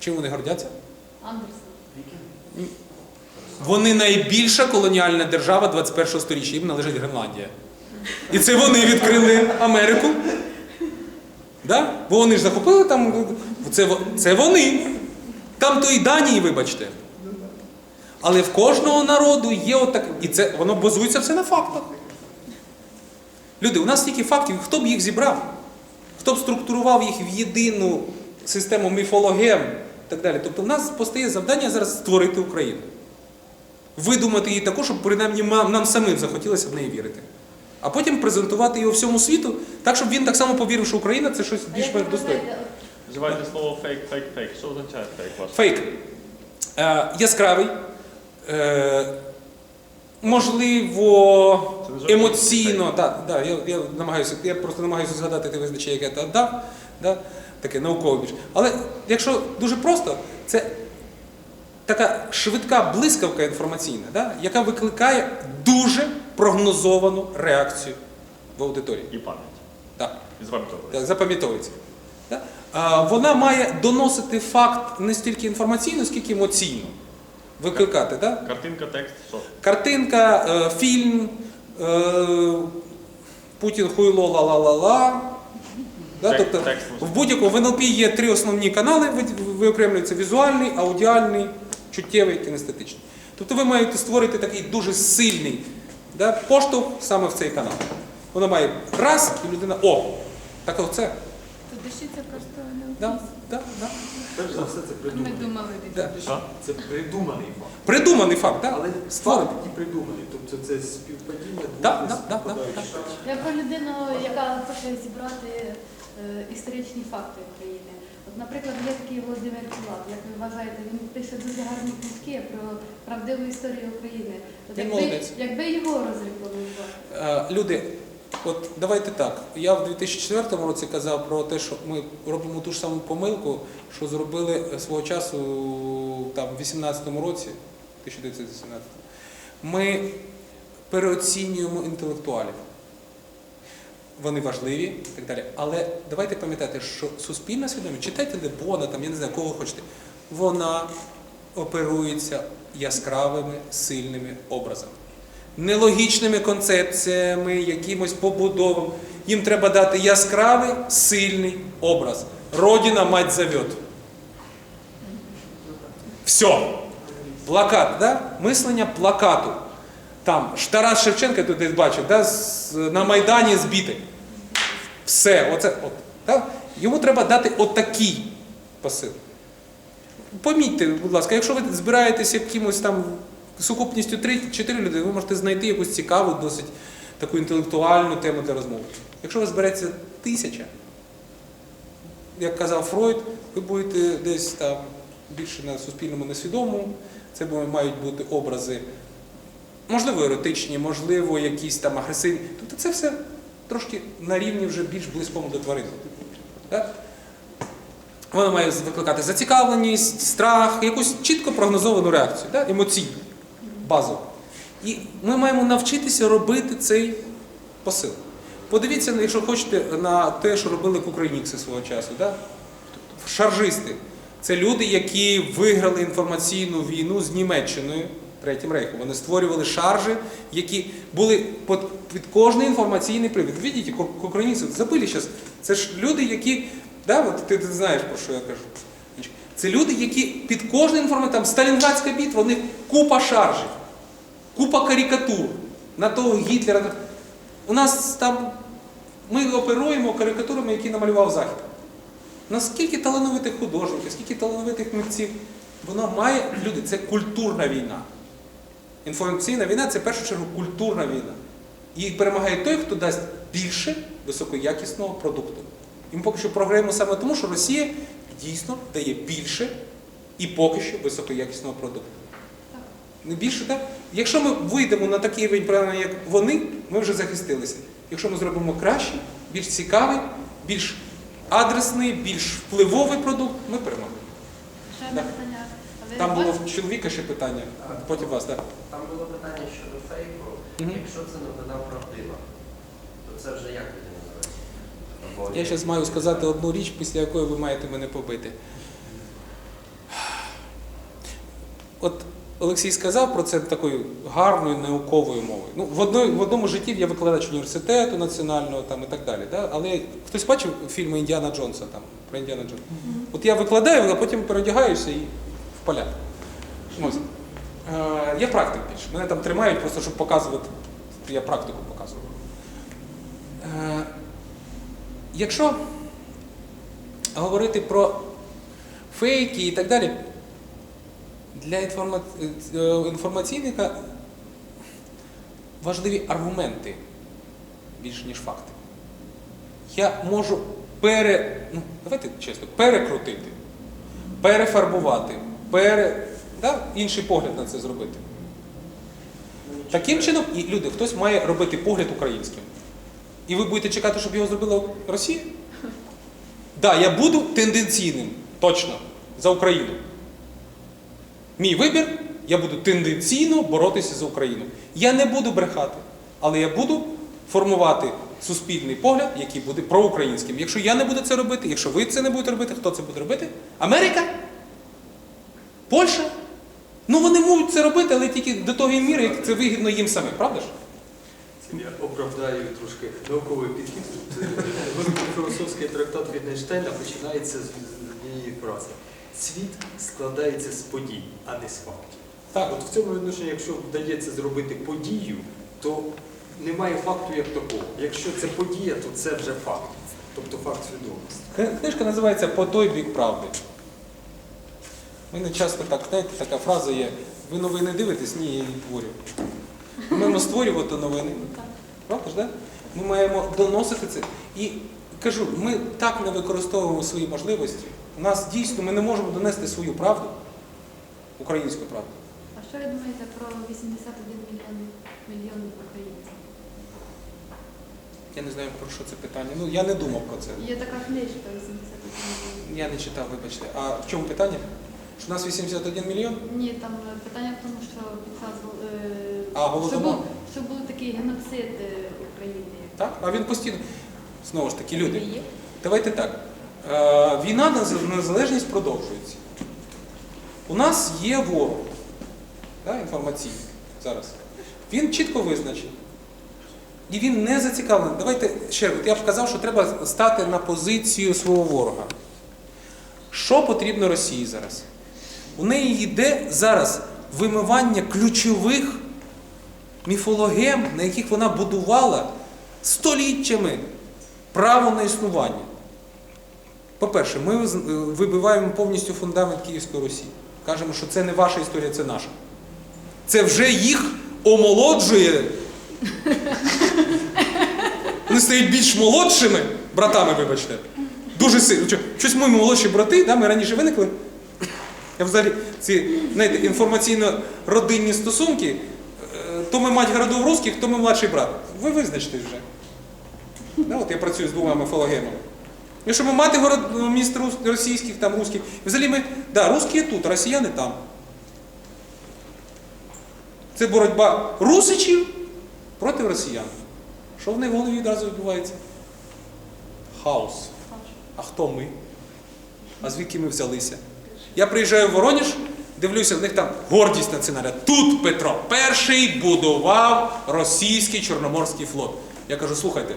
Чим вони гордяться? Андерсон. Вони найбільша колоніальна держава 21 століття, їм належить Гренландія. І це вони відкрили Америку. Да? Бо вони ж захопили там. Це, це вони. Там то і Данії, вибачте. Але в кожного народу є отак. І це воно базується все на фактах. Люди, у нас стільки фактів, хто б їх зібрав? Хто б структурував їх в єдину систему міфологем так далі. Тобто в нас постає завдання зараз створити Україну. Видумати її таку, щоб принаймні нам самим захотілося в неї вірити. А потім презентувати його всьому світу, так, щоб він так само повірив, що Україна це щось більш-менш достойне. Вживайте слово фейк, фейк, фейк. Що означає фейк ваш? Фейк. Е, яскравий. Е, можливо, емоційно. Так, да, я, я, намагаюся, я просто намагаюся згадати те визначення, яке я дав. Да, таке наукове більш. Але якщо дуже просто, це така швидка блискавка інформаційна, да, яка викликає дуже прогнозовану реакцію в аудиторії. І пам'ять. Так. І запам'ятовуйте. Так, запам'ятовується. Так? А, Вона має доносити факт не стільки інформаційно, скільки емоційно. Викликати. Так? Картинка, текст, що? Картинка, е, фільм, е, Путін хуйло ла-ла-ла-ла. Да? Тобто, в будь-якому в НЛП є три основні канали, ви- виокремлюються візуальний, аудіальний, чуттєвий, кінестетичний. Тобто ви маєте створити такий дуже сильний да, поштовх саме в цей канал. Воно має раз, і людина о! Так оце. то дещиця просто не Да, да, да. Перш за все, це Ми придуманий. думали Да. Це придуманий факт. Придуманий факт, да? Але створений. факт і придуманий. Тобто це співпадіння Да, да, да, да, да. Я про людину, яка хоче зібрати історичні факти України. От, наприклад, є такий Володимир Кулак, як ви вважаєте, він пише дуже гарні книжки про правдиву історію України. От Він якби, молодець. якби його розрекламувати. Е, Люди, от давайте так. Я в 2004 році казав про те, що ми робимо ту ж саму помилку, що зробили свого часу там, в 18-му році, 1918 Ми переоцінюємо інтелектуалів. Вони важливі і так далі. Але давайте пам'ятати, що суспільна свідомість, читайте Лебона, там, я не знаю, кого хочете, вона оперується яскравими сильними образами нелогічними концепціями, якимось побудовами. Їм треба дати яскравий, сильний образ. Родина мать зовет. Все. Плакат, да? мислення плакату. Там Тарас Шевченко тут десь бачив, да? на Майдані збитий. Все, оце, от, да? йому треба дати отакий посил. Помітьте, будь ласка, якщо ви збираєтесь якимось там сукупністю 3-4 людини, ви можете знайти якусь цікаву, досить таку інтелектуальну тему для розмови. Якщо ви збереться тисяча, як казав Фройд, ви будете десь там більше на суспільному несвідомому. Це мають бути образи, можливо, еротичні, можливо, якісь там агресивні. Тобто це все трошки на рівні вже більш близькому до тварин. Так? Воно має викликати зацікавленість, страх, якусь чітко прогнозовану реакцію, да? емоційну, базову. І ми маємо навчитися робити цей посил. Подивіться, якщо хочете, на те, що робили кукринікси свого часу. Да? Шаржисти. Це люди, які виграли інформаційну війну з Німеччиною, Третім рейхом. Вони створювали шаржі, які були під, кожний інформаційний привід. Видите, кукринікси, забили зараз. Це ж люди, які. Да, от ти, ти знаєш, про що я кажу. Це люди, які під кожний інформаційний, там Сталінградська битва, у них купа шаржів, купа карикатур на того Гітлера. У нас там ми оперуємо карикатурами, які намалював Захід. Наскільки талановитих художників, скільки талановитих митців, воно має люди, це культурна війна. Інформаційна війна це в першу чергу культурна війна. І перемагає той, хто дасть більше високоякісного продукту. І ми поки що програємо саме тому, що Росія дійсно дає більше і поки що високоякісного продукту. Не більше, так? Якщо ми вийдемо на такий рівень, правильно, як вони, ми вже захистилися. Якщо ми зробимо краще, більш цікавий, більш адресний, більш впливовий продукт, ми переможемо. Там було в чоловіка ще питання, потім вас, так. Там було питання щодо фейку. Мгм. Якщо це новина правдива, то це вже як тоді називається? Я зараз маю сказати одну річ, після якої ви маєте мене побити. от Олексій сказав про це такою гарною науковою мовою. Ну, в, одної, в одному житті я викладач університету національного там, і так далі. Да? Але хтось бачив фільми Індіана Джонса там, про Індіана Джонса? От я викладаю, а потім переодягаюся і в поля. Ось. Е, я практик більше. Мене там тримають просто, щоб показувати. Я практику показую. Е, якщо говорити про фейки і так далі, для е, інформаційника важливі аргументи більше, ніж факти. Я можу пере... ну, давайте чесно, перекрутити, перефарбувати, пере... да, інший погляд на це зробити. Таким чином, і люди, хтось має робити погляд українським. І ви будете чекати, щоб його зробила Росія? Так, да, я буду тенденційним, точно, за Україну. Мій вибір, я буду тенденційно боротися за Україну. Я не буду брехати, але я буду формувати суспільний погляд, який буде проукраїнським. Якщо я не буду це робити, якщо ви це не будете робити, хто це буде робити? Америка? Польща? Ну вони можуть це робити, але тільки до того міри, як це вигідно їм самим, правда ж? Я оправдаю трошки науковий підхід. Великофілософський трактат Вітгенштейна починається з однієї фрази. Світ складається з подій, а не з фактів. Так. От в цьому відношенні, якщо вдається зробити подію, то немає факту як такого. Якщо це подія, то це вже факт. Тобто факт свідомості. Книжка називається По той бік правди. У мене часто так, знаєте, така фраза є. Ви новини дивитесь? Ні, я її творю. Ми маємо створювати новини. Правда ж, да? Ми маємо доносити це. І кажу, ми так не використовуємо свої можливості. У нас дійсно ми не можемо донести свою правду, українську правду. А що ви думаєте про 81 мільйон мільйонів українців? Я не знаю, про що це питання. Ну, я не думав про це. Є така книжка 81 мільйонів. Я не читав, вибачте. А в чому питання? Що у нас 81 мільйон? Ні, там е, питання в тому, що під час е, А, Голодомор? що був, що був такий геноцид е, України. Так? А він постійно. Знову ж таки, люди. Є? Давайте так. Е, Війна на з- незалежність продовжується. У нас є ворог да, інформаційний зараз. Він чітко визначений. І він не зацікавлений. Давайте ще раз, я б сказав, що треба стати на позицію свого ворога. Що потрібно Росії зараз? У неї йде зараз вимивання ключових міфологем, на яких вона будувала століттями право на існування. По-перше, ми е, вибиваємо повністю фундамент Київської Русі. Кажемо, що це не ваша історія, це наша. Це вже їх омолоджує. Вони стають більш молодшими братами, вибачте. Дуже сильно. Щось ми молодші брати, да, ми раніше виникли. Я взагалі ці знаєте, інформаційно-родинні стосунки, е, то ми мать городов русських, то ми младший брат. Ви визначтесь вже. Да, от я працюю з двома міфологемами. Якщо ми мати город міст російських, там русських, взагалі ми, да, русські тут, росіяни там. Це боротьба русичів проти росіян. Що в них в голові відразу відбувається? Хаос. А хто ми? А звідки ми взялися? Я приїжджаю в Воронеж, дивлюся, в них там гордість національна. Тут Петро І будував російський Чорноморський флот. Я кажу, слухайте,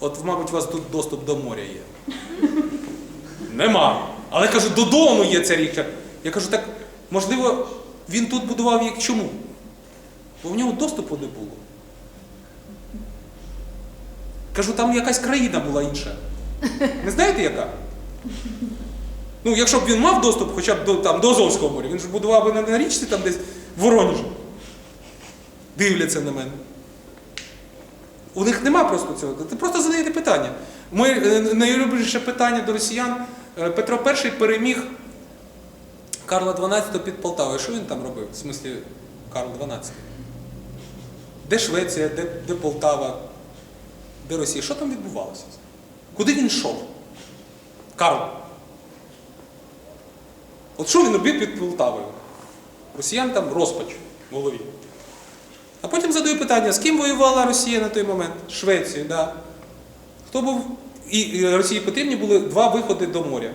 от, мабуть, у вас тут доступ до моря є. Нема. Але кажу, до Дону є ця річка. Я кажу, так, можливо, він тут будував як чому? Бо в нього доступу не було. Кажу, там якась країна була інша. Не знаєте яка? Ну, якщо б він мав доступ хоча б до, там, до Азовського моря, він ж будував би не на річці там десь в Воронежі. Дивляться на мене. У них нема просто цього. Ти просто задаєте питання. Моє е, найулюбленіше питання до росіян. Е, Петро І переміг Карла XII під Полтавою. Що він там робив? В смислі Карл XII? Де Швеція, де, де Полтава, де Росія? Що там відбувалося? Куди він йшов? Карл. От що він робив під Полтавою? Росіян там розпач в голові. А потім задаю питання, з ким воювала Росія на той момент? Швецію, да. Хто був. І Росії потрібні були два виходи до моря.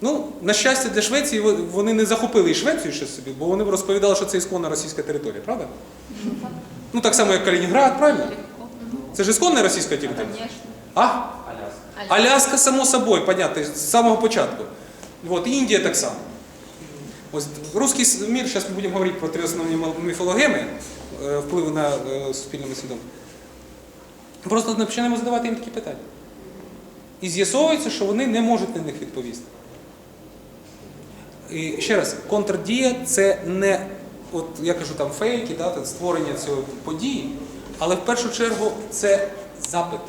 Ну, на щастя, для Швеції вони не захопили і Швецію ще собі, бо вони розповідали, що це ісконна російська територія, правда? Ну, так, само, як Калінінград, правильно? Це ж ісконна російська територія. А? Аляска. Аляска, само собою, понятно, з самого початку. Вот, Індія так само. Ось русський с- мір, зараз ми будемо говорити про три основні міфологеми, е, впливу на е, суспільне свідоме. Просто почнемо задавати їм такі питання. І з'ясовується, що вони не можуть на них відповісти. І ще раз, контрдія це не, от я кажу, там фейки, да, створення цієї події, але в першу чергу це запит.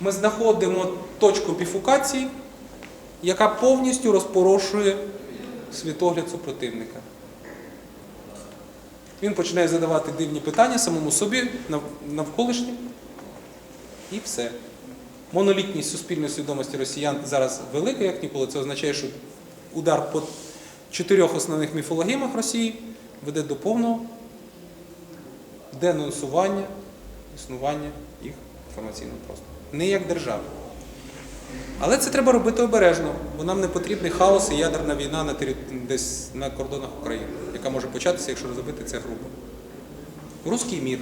Ми знаходимо точку біфукації, яка повністю розпорошує світогляд супротивника. Він починає задавати дивні питання самому собі, нав- навколишнім, і все. Монолітність суспільної свідомості росіян зараз велика, як ніколи. Це означає, що удар по чотирьох основних міфологемах Росії веде до повного денонсування існування їх інформаційного простору. Не як держави. Але це треба робити обережно, бо нам не потрібний хаос і ядерна війна на тері... десь на кордонах України, яка може початися, якщо розробити це грубо. Руський мір.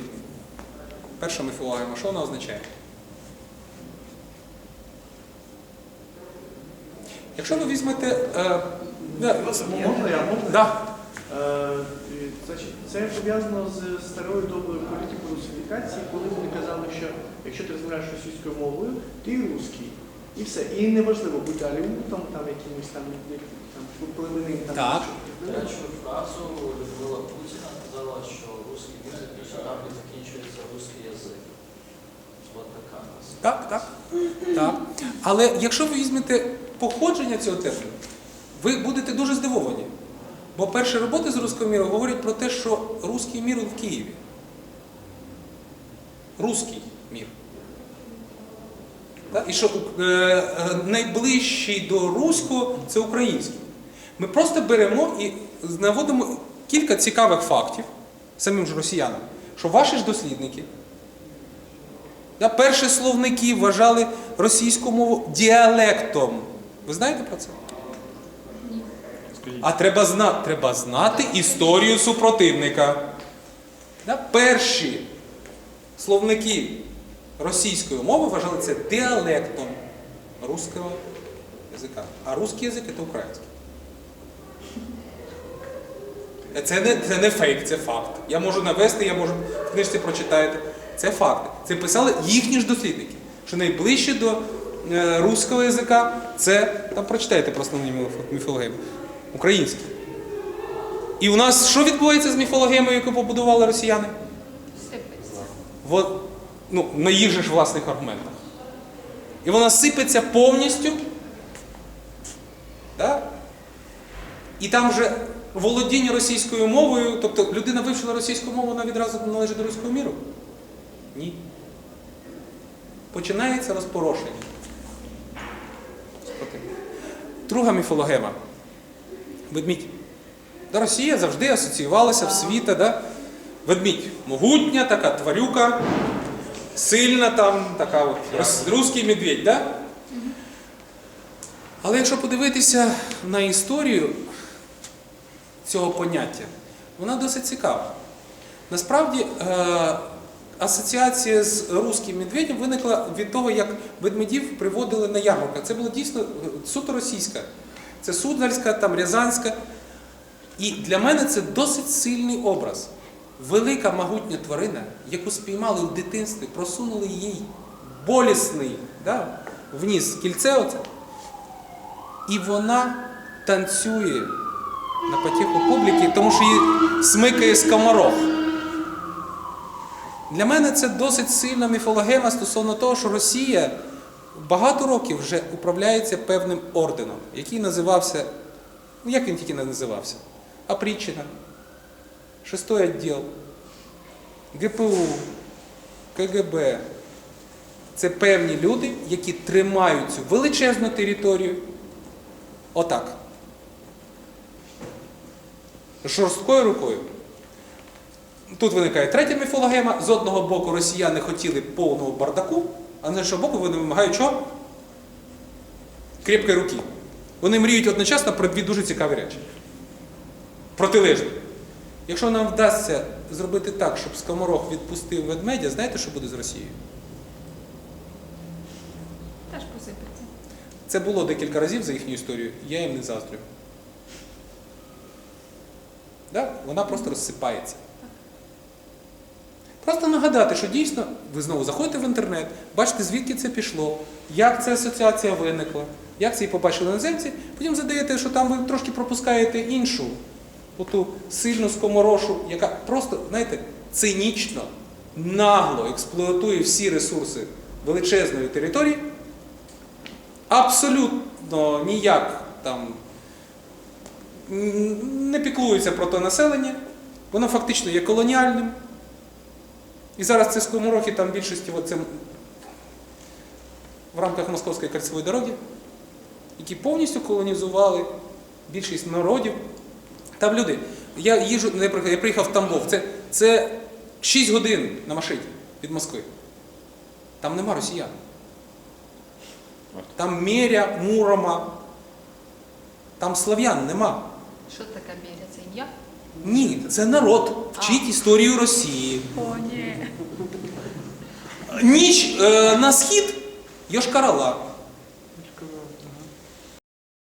Перша міфологема. Що вона означає? Якщо ви візьмете. Е, да, Можна я можна? да, Е, Значить, це пов'язано з старою доброю політикою русифікації, коли вони казали, що якщо ти розмовляєш російською мовою, ти русський. І все. І неважливо бути аліутом, там якимось там, племенним там. Так. Речу фразу Людмила Путіна казала, що русський там, де закінчується русський язик. Ось така нас. Так, так. так. Але якщо ви візьмете походження цього терміну, ви будете дуже здивовані. Бо перші роботи з руського міру говорять про те, що руський мір в Києві. Руський мір. І що е, найближчий до руського це український. Ми просто беремо і наводимо кілька цікавих фактів самим ж росіянам, що ваші ж дослідники Да, перші словники вважали російську мову діалектом. Ви знаєте про це? А треба знати, треба знати історію супротивника. Да, перші словники російської мови вважали це діалектом руського язика. А русський язик це український. Це не, це не фейк, це факт. Я можу навести, я можу в книжці прочитаєте. Це факти. Це писали їхні ж дослідники. Що найближче до е, руського язика це, там прочитайте про основні міф- міфологеми. Український. І у нас що відбувається з міфологемою, яку побудували росіяни? Сипеться. Ну, на їх ж власних аргументах. І вона сипеться повністю. Да? І там вже володіння російською мовою, тобто людина вивчила російську мову, вона відразу належить до руського міру? Ні. Починається розпорошення. Друга міфологема. Ведмідь. Росія завжди асоціювалася в світа, да? Ведмідь. Могутня, така тварюка, сильна там, така от, рос- русський медведь, да? Але якщо подивитися на історію цього поняття, вона досить цікава. Насправді, е, асоціація з руським медведем виникла від того, як ведмедів приводили на ярмарках. Це було дійсно е, суто російська. Це Суздальська, там Рязанська. І для мене це досить сильний образ. Велика могутня тварина, яку спіймали у дитинстві, просунули їй болісний да, вниз кільце оце. І вона танцює на потіху публіки, тому що її смикає скоморох. Для мене це досить сильна міфологема стосовно того, що Росія багато років вже управляється певним орденом, який називався, ну як він тільки не називався? Опричина, шестой відділ, ГПУ, КГБ. Це певні люди, які тримають цю величезну територію отак. Жорсткою рукою. Тут виникає третя міфологема. З одного боку росіяни хотіли повного бардаку, а з іншого боку вони вимагають чого? Кріпкої руки. Вони мріють одночасно про дві дуже цікаві речі. Протилежні. Якщо нам вдасться зробити так, щоб скоморох відпустив ведмедя, знаєте, що буде з Росією? Теж посипеться. Це було декілька разів за їхню історію, я їм не заздрю. Да? Вона просто розсипається. Просто нагадати, що дійсно ви знову заходите в інтернет, бачите, звідки це пішло, як ця асоціація виникла, як це і побачили іноземці, потім задаєте, що там ви трошки пропускаєте іншу, оту сильну скоморошу, яка просто, знаєте, цинічно, нагло експлуатує всі ресурси величезної території, абсолютно ніяк там не піклується про те населення, воно фактично є колоніальним. І зараз ці скоморохи там більшості це в рамках Московської кольцевої дороги, які повністю колонізували більшість народів. Там люди. Я їжу, я приїхав в Тамбов. Це, це 6 годин на машині від Москви. Там нема росіян. Там Меря, Мурома. Там слав'ян нема. Що таке міря? Це ім'я? Ні, це народ. Вчить історію Росії. О, ні. Ніч е, на схід Йошкар-Ола.